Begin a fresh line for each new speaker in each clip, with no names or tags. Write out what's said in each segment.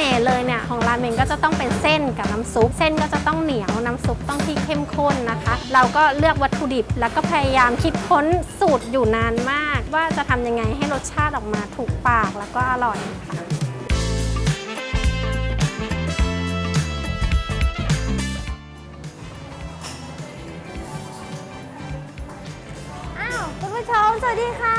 น่ห์เลยเนี่ยของราเมงก็จะต้องเป็นเส้นกับน้ำซุป เส้นก็จะต้องเหนียวน้ำซุปต้องที่เข้มข้นนะคะ เราก็เลือกวัตถุดิบแล้วก็พยายามคิดค้นสูตรอยู่นานมาก ว่าจะทำยังไงให้รสชาติออกมาถูกปากแล้วก็อร่อยค่ะ
อ้าวคุณผู้ชมสวัสดีค่ะ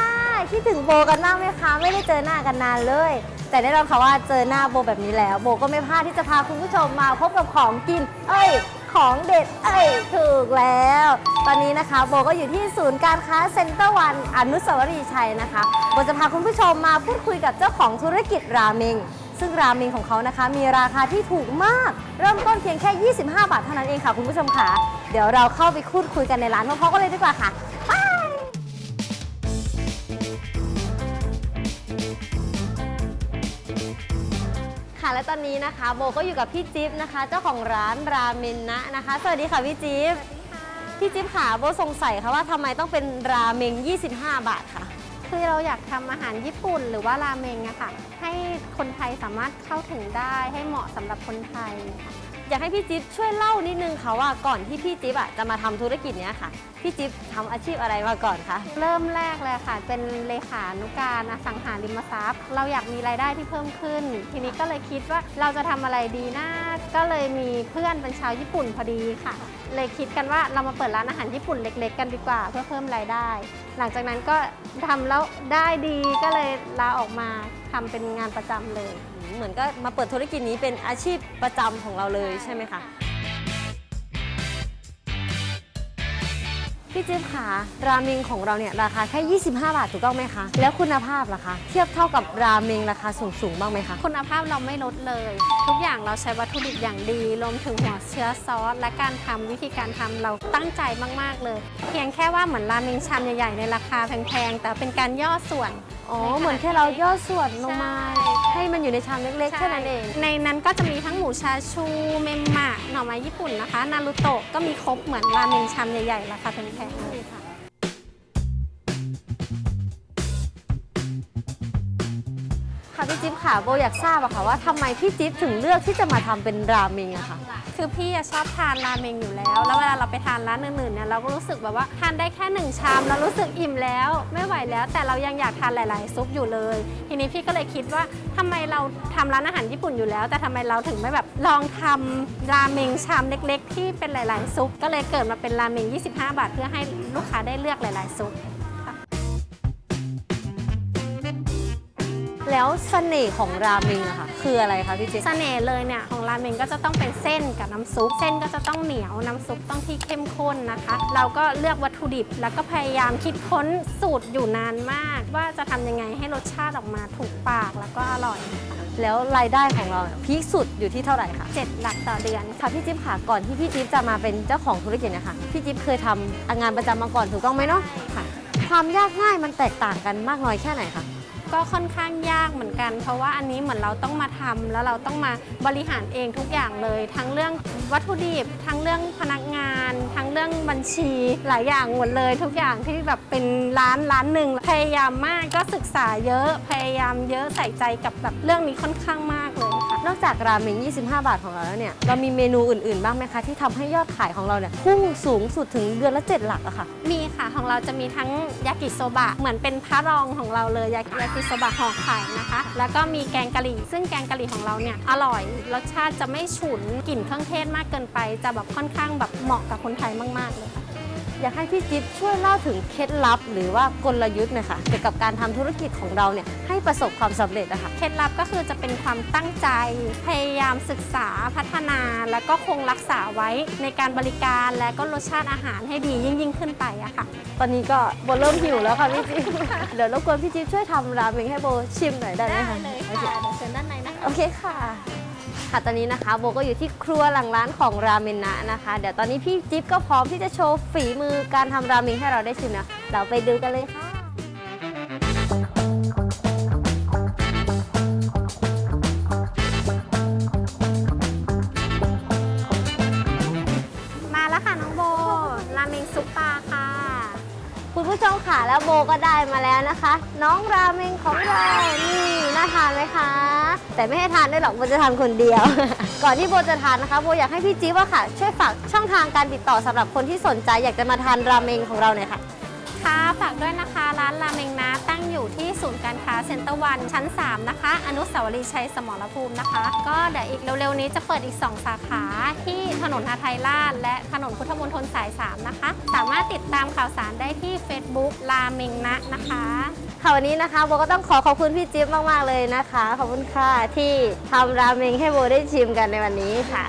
คิดถึงโบกันบ้างไหมคะ ไม่ได้เจอหน้ากันนานเลย แต่แน่นอนค่ะว่าเจอหน้าโบแบบนี้แล้ว โบก็ไม่พลาดที่จะพาคุณผู้ชมมาพบกับของกิน เอ้ย ของเด็ด เอ้ย ถูกแล้ว ตอนนี้นะคะโบก็อยู่ที่ศูนย์การค้าเซ็นเตอร์วันอนุสาวรีย์ชัยนะคะ โบจะพาคุณผู้ชมมาพูดคุยกับเจ้าของธุรกิจราเมง ซึ่งราเมงของเขานะคะ มีราคาที่ถูกมาก เริ่มต้นเพียงแค่ 25 บาทเท่านั้นเองค่ะคุณผู้ชมค่ะ เดี๋ยวเราเข้าไปพูดคุยกันในร้านพร้อมๆกันเลยดีกว่าค่ะ และตอนนี้นะคะ โบก็อยู่กับพี่จิ๊บนะคะ เจ้าของร้านราเมนนะนะคะ สวัสดีค่ะพี่จิ๊บพี่จิ๊บค่ะโบสงสัยค่ะว่าทำไมต้องเป็นราเมง 25 บาทค่ะ
คือเราอยากทำอาหารญี่ปุ่นหรือว่าราเมงอะค่ะ ให้คนไทยสามารถเข้าถึงได้ให้เหมาะสำหรับคนไทยค่ะ
อยากให้พี่จิ๊บช่วยเล่านิดนึงค่ะว่าก่อนที่พี่จิ๊บอะจะมาทำธุรกิจเนี้ยค่ะ พี่จิ๊บทำอาชีพอะไรมาก่อนคะ
เริ่มแรกเลยค่ะ เป็นเลขานุการอสังหาริมทรัพย์ เราอยากมีรายได้ที่เพิ่มขึ้น ทีนี้ก็เลยคิดว่าเราจะทำอะไรดีนะก็เลยมีเพื่อนเป็นชาวญี่ปุ่นพอดีค่ะ เลยคิดกันว่าเรามาเปิดร้านอาหารญี่ปุ่นเล็ก ๆ กันดีกว่า เพื่อเพิ่มรายได้ หลังจากนั้นก็ทำแล้วได้ดีก็เลยลาออกมาทำเป็นงานประจำเลย
เหมือนก็มาเปิดธุรกิจนี้เป็นอาชีพประจำของเราเลยใช่ไหมคะ พี่จิ๊บค่ะ ราเมงของเราเนี่ยราคาแค่ 25 บาทถูกต้องไหมคะ แล้วคุณภาพล่ะคะ เทียบเท่ากับราเมงราคาสูงสูงๆบ้างไหมคะ
คุณภาพเราไม่ลดเลย ทุกอย่างเราใช้วัตถุดิบอย่างดีรวมถึงหัวเชื้อซอส และการทำวิธีการทำเราตั้งใจมากๆเลย เพียงแค่ว่าเหมือนราเมงชามใหญ่ๆในราคาแพงๆแต่เป็นการย่อส่วน
อ๋อ เหมือนแค่เราย่อส่วนลงมา
ใช่
ให้มันอยู่ในชามเล็กๆแค่นั้นเอง
ในนั้นก็จะมีทั้งหมูชาชูเมมมะหน่อไม้ญี่ปุ่นนะคะ นารุโตะก็มีครบเหมือนราเมงชามใหญ่ๆราคาแพงๆเลยค่ะ
ค่ะพี่จิ๊บค่ะโบอยากทราบอะค่ะว่าทำไมพี่จิ๊บถึงเลือกที่จะมาทำเป็นราเมงอะคะ
คือพี่อะชอบทานราเมงอยู่แล้ว แล้วเวลาเราไปทานร้านอื่นๆเนี่ยเราก็รู้สึกแบบว่าทานได้แค่หนึ่งชามเรารู้สึกอิ่มแล้ว ไม่ไหวแล้ว แต่เรายังอยากทานหลาย ๆ ซุปอยู่เลย ทีนี้พี่ก็เลยคิดว่าทำไมเราทำร้านอาหารญี่ปุ่นอยู่แล้ว แต่ทำไมเราถึงไม่แบบลองทำราเมงชามเล็ก ๆ ที่เป็นหลาย ๆ ซุปก็เลยเกิดมาเป็นราเมง 25 บาท เพื่อให้ลูกค้าได้เลือกหลาย ๆ ซุป
แล้วเสน่ห์ของราเมงอะค่ะคืออะไรคะพี่จิ๊บ
เสน่ห์เลยเนี่ยของราเมงก็จะต้องเป็นเส้นกับน้ำซุป เส้นก็จะต้องเหนียวน้ำซุปต้องที่เข้มข้นนะคะ เราก็เลือกวัตถุดิบแล้วก็พยายามคิดค้นสูตรอยู่นานมาก ว่าจะทำยังไงให้รสชาติออกมาถูกปากแล้วก็อร่อย
แล้วรายได้ของเราเนี่ยพีคสุดอยู่ที่เท่าไหร่คะ
เจ็ดหลักต่อเดือน
ค่ะพี่จิ๊บค่ะก่อนที่พี่จิ๊บจะมาเป็นเจ้าของธุรกิจเนี่ยค่ะพี่จิ๊บเคยทำงานประจำมาก่อนถูกต้องไหมเนาะ
ค่ะ
ความยากง่ายมันแตกต่างกันมากน้อยแค่ไหนคะ
ก็ค่อนข้างยากเหมือนกัน เพราะว่าอันนี้เหมือนเราต้องมาทำแล้วเราต้องมาบริหารเองทุกอย่างเลย ทั้งเรื่องวัตถุดิบ ทั้งเรื่องพนักงาน ทั้งเรื่องบัญชีหลายอย่างหมดเลย ทุกอย่างที่แบบเป็นร้านร้านหนึ่งพยายามมากก็ศึกษาเยอะพยายามเยอะใส่ใจกับแบบเรื่องนี้ค่อนข้างมาก
นอกจากราเมง 25 บาทของเราแล้วเนี่ย เรามีเมนูอื่น ๆ บ้างไหมคะ ที่ทำให้ยอดขายของเราเนี่ยพุ่งสูงสุดถึงเดือนละ 7 หลักอะค่ะ
มีค่ะของเราจะมีทั้งยากิโซบะเหมือนเป็นพระรองของเราเลยยากิยากิโซบะห่อไข่นะคะ แล้วก็มีแกงกะหรี่ ซึ่งแกงกะหรี่ของเราเนี่ยอร่อยรสชาติจะไม่ฉุนกลิ่นเครื่องเทศมากเกินไป จะแบบค่อนข้างแบบเหมาะกับคนไทยมากๆเลยค่ะ
อยากให้พี่จิ๊บช่วยเล่าถึงเคล็ดลับ หรือว่ากลยุทธ์หน่อยค่ะเกี่ยวกับการทำธุรกิจของเราเนี่ยให้ประสบความสำเร็จอะค่ะ
เคล็ดลับก็คือจะเป็นความตั้งใจ พยายามศึกษาพัฒนา แล้วก็คงรักษาไว้ในการบริการและก็รสชาติอาหารให้ดียิ่งยิ่งๆขึ้นไปอะค่ะ
ตอนนี้ก็โบเริ่มหิวแล้วค่ะพี่จิ๊บ เดี๋ยวรบกวนพี่จิ๊บช่วยทำราเมงให้โบชิมหน่อยได้ไหมคะโอเค
เดี๋ยวเชิญด้านในนะคะ
โอเคค่ะ ค่ะตอนนี้นะคะโบก็อยู่ที่ครัวหลังร้านของราเมนนะนะคะ เดี๋ยวตอนนี้พี่จิ๊บก็พร้อมที่จะโชว์ฝีมือการทำราเมงให้เราได้ชิมนะเราไปดูกันเลยค่ะ
มาแล้วค่ะน้องโบ ราเมงซุปตาค่ะ
คุณผู้ชมค่ะแล้วโบก็ได้มาแล้วนะคะ น้องราเมงของเรานี่น่าทานไหมคะ แต่ไม่ให้ทานด้วยหรอกโบจะทานคนเดียว ก่อนที่โบจะทานนะคะโบอยากให้พี่จิ๊บอะค่ะ ช่วยฝากช่องทางการติดต่อสำหรับคนที่สนใจอยากจะมาทานราเมงของเราหน่อยค่ะ
ค่ะฝากด้วยนะคะร้านราเมงนะตั้งอยู่ที่ศูนย์การค้าเซ็นเตอร์วันชั้น 3 นะคะ อนุสาวรีย์ชัยสมรภูมินะคะ ก็เดี๋ยวอีกเร็วๆนี้จะเปิดอีก 2 สาขาที่ถนนอาไทยราชและถนนพุทธมณฑลสาย 3 นะคะามารถติดตามข่าวสารได้ที่ Facebook ราเมงนะนะคะ
ค่ะวันนี้นะคะโบก็ต้องขอขอบคุณพี่จิ๊บมากๆเลยนะคะ ขอบคุณค่ะที่ทำราเมงให้โบได้ชิมกันในวันนี้ค่ะ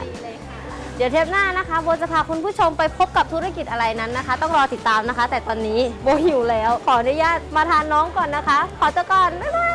เดี๋ยวเทปหน้านะคะโบจะพาคุณผู้ชมไปพบกับธุรกิจอะไรนั้นนะคะ ต้องรอติดตามนะคะ แต่ตอนนี้โบหิวแล้ว ขออนุญาตมาทานน้องก่อนนะคะ ขอตัวก่อนบ๊ายบาย